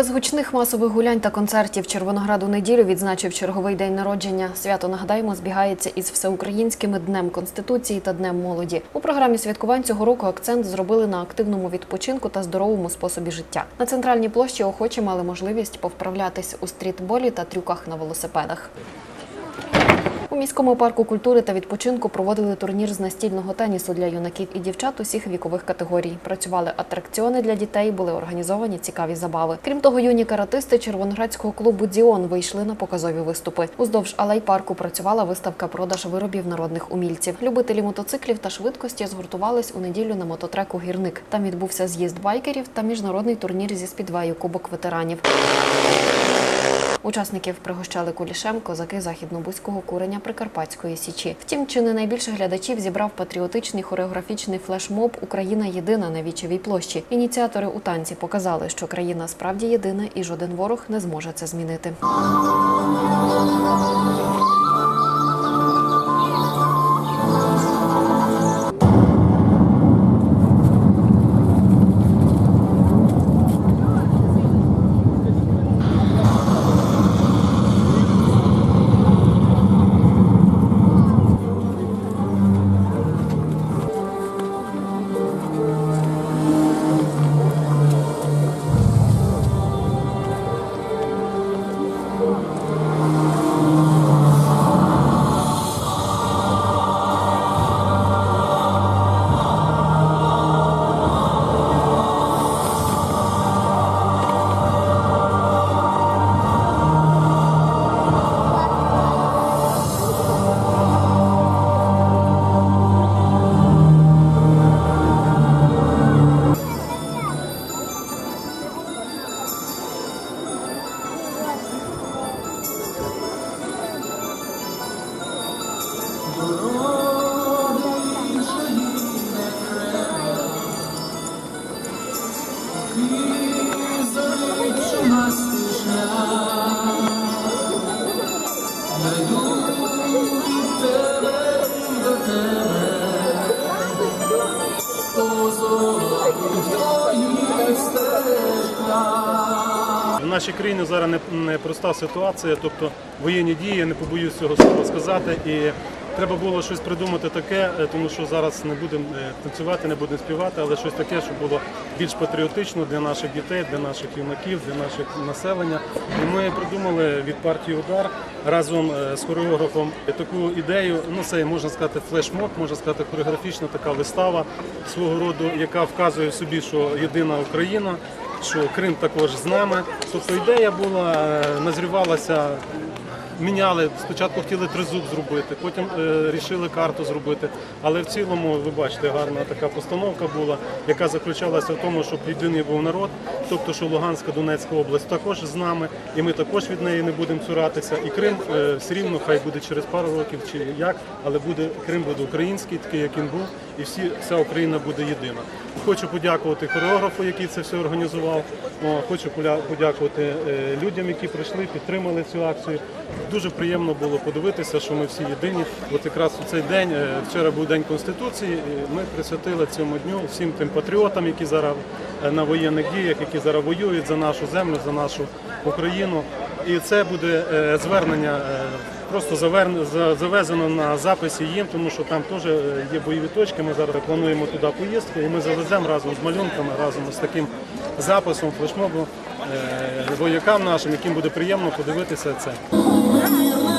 Без гучних масових гулянь та концертів Червонограду неділю відзначив черговий день народження. Свято нагадаємо збігається із всеукраїнськими днем конституції та днем молоді. У програмі святкувань цього року акцент зробили на активному відпочинку та здоровому способі життя. На центральній площі охочі мали можливість повправлятись у стрітболі та трюках на велосипедах. У міському парку культури та відпочинку проводили турнір з настільного тенісу для юнаків і дівчат усіх вікових категорій. Працювали атракціони для дітей, були організовані цікаві забави. Крім того, юні каратисти червоноградського клубу Діон вийшли на показові виступи. Уздовж алей парку працювала виставка продаж виробів народних умільців. Любителі мотоциклів та швидкості згуртувались у неділю на мототреку Гірник. Там відбувся з'їзд байкерів та міжнародний турнір зі спідвею Кубок ветеранів. Учасників пригощали кулішем козаки західнобузького куреня Прикарпатської січі. Втім, чи не найбільше глядачів зібрав патріотичний хореографічний флешмоб Україна єдина на вічевій площі. Ініціатори у танці показали, що країна справді єдина і жоден ворог не зможе це змінити. Нашій країні зараз не- непроста ситуація, тобто воєнні дії, я не побоюсь цього слова сказати. І треба було щось придумати таке, е, тому що зараз не будемо е, танцювати, не будемо співати, але щось таке, щоб було більш патріотично для наших дітей, для наших юнаків, для наших населення. І ми придумали від партії Удар разом е, з хореографом таку ідею. Ну це можна сказати флешмоб, можна сказати хореографічна така вистава свого роду, яка вказує в собі, що єдина Україна що Крим також з нами. Тобто ідея була, е, назрівалася, міняли. Спочатку хотіли тризуб зробити, потім е, рішили карту зробити. Але в цілому, ви бачите, гарна така постановка була, яка заключалася в тому, щоб єдиний був народ, тобто, що Луганська, Донецька область також з нами, і ми також від неї не будемо цуратися. І Крим е, все рівно хай буде через пару років чи як, але буде Крим буде український, такий як він був, і всі вся Україна буде єдина. Хочу подякувати хореографу, який це все організував. Хочу подякувати е, людям, які прийшли, підтримали цю акцію. Дуже приємно було подивитися, що ми всі єдині. От якраз у цей день, е, вчора був день конституції. і Ми присвятили цьому дню всім тим патріотам, які зараз е, на воєнних діях, які зараз воюють за нашу землю, за нашу Україну. І це буде е, звернення. Просто завезено на записі їм, тому що там теж є бойові точки. Ми зараз плануємо туди поїздку, і ми завеземо разом з малюнками, разом з таким записом флешмобу воякам нашим, яким буде приємно подивитися це. Oh.